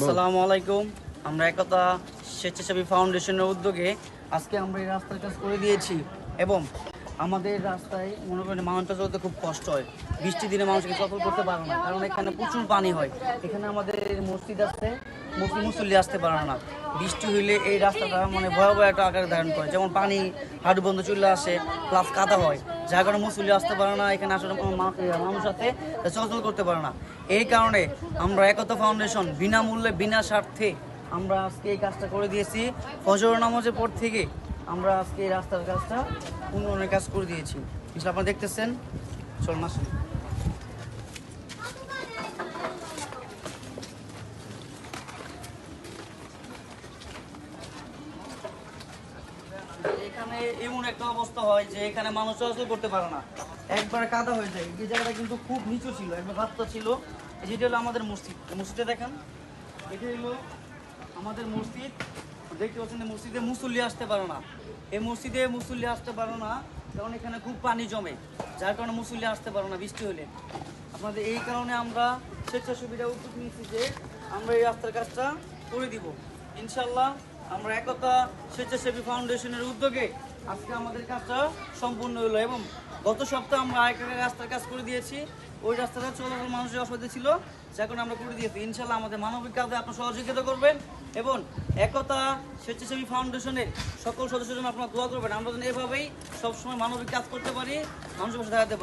আসসালামু আলাইকুম। আমরা একতা স্বেচ্ছাসেবী ফাউন্ডেশনের উদ্যোগে আজকে আমরা এই রাস্তার কাজ করে দিয়েছি এবং আমাদের রাস্তায় মনে করেন মানুষটা চলতে খুব কষ্ট হয়। বৃষ্টির দিনে মানুষকে সফল করতে পারে না, কারণ এখানে প্রচুর পানি হয়। এখানে আমাদের মসজিদ আছে, মসজিদ মুসল্লি আসতে পারে না। বৃষ্টি হইলে এই রাস্তাটা মানে ভয়াবহ একটা আকার ধারণ করে, যেমন পানি হাঁটু বন্ধ চলে আসে প্লাস কাদা হয়। যার কারণে মুসল্লি আসতে পারে না, এখানে আসলে মানুষ সাথে চলাচল করতে পারে না। এই কারণে আমরা একতা ফাউন্ডেশন বিনামূল্যে, বিনা স্বার্থে আমরা আজকে এই কাজটা করে দিয়েছি। ফজর নামাজের পর থেকে আমরা আজকে এই রাস্তার কাজটা উন্নয়নের কাজ করে দিয়েছি। আপনারা দেখতেছেন চল মাসুন এখানে এমন একটা অবস্থা হয় যে এখানে মানুষ চলাচল করতে পারে না। একবার কাদা হয়ে যায়। জায়গাটা কিন্তু খুব নিচু ছিল ছিল। হলো আমাদের মসজিদ। দেখেন। এটা হলো আমাদের মসজিদ। মসজিদে মুসল্লি আসতে পারে না। এই মসজিদে মুসল্লি আসতে না, কারণ এখানে খুব পানি জমে। যার কারণে মুসল্লি আসতে পারে না বৃষ্টি হলে। আপনাদের এই কারণে আমরা স্বেচ্ছা সুবিধা উদ্যোগ নিয়েছি যে আমরা এই রাস্তার কাজটা করে দিব। ইনশাল্লাহ আমরা একতা স্বেচ্ছাসেবী ফাউন্ডেশনের উদ্যোগে আজকে আমাদের কাজটা সম্পূর্ণ হলো এবং গত সপ্তাহে আমরা আরেকটা রাস্তার কাজ করে দিয়েছি। ওই রাস্তাটা চলাচল মানুষের অসুবিধা ছিল কারণে আমরা করে দিয়েছি। ইনশাল্লাহ আমাদের মানবিক কাজে আপনার সহযোগিতা করবেন এবং একতা স্বেচ্ছাসেবী ফাউন্ডেশনের সকল সদস্যজন আপনারা দোয়া করবেন। আমরা যেন এভাবেই সবসময় মানবিক কাজ করতে পারি, মানুষের পাশে দাঁড়াতে পারি।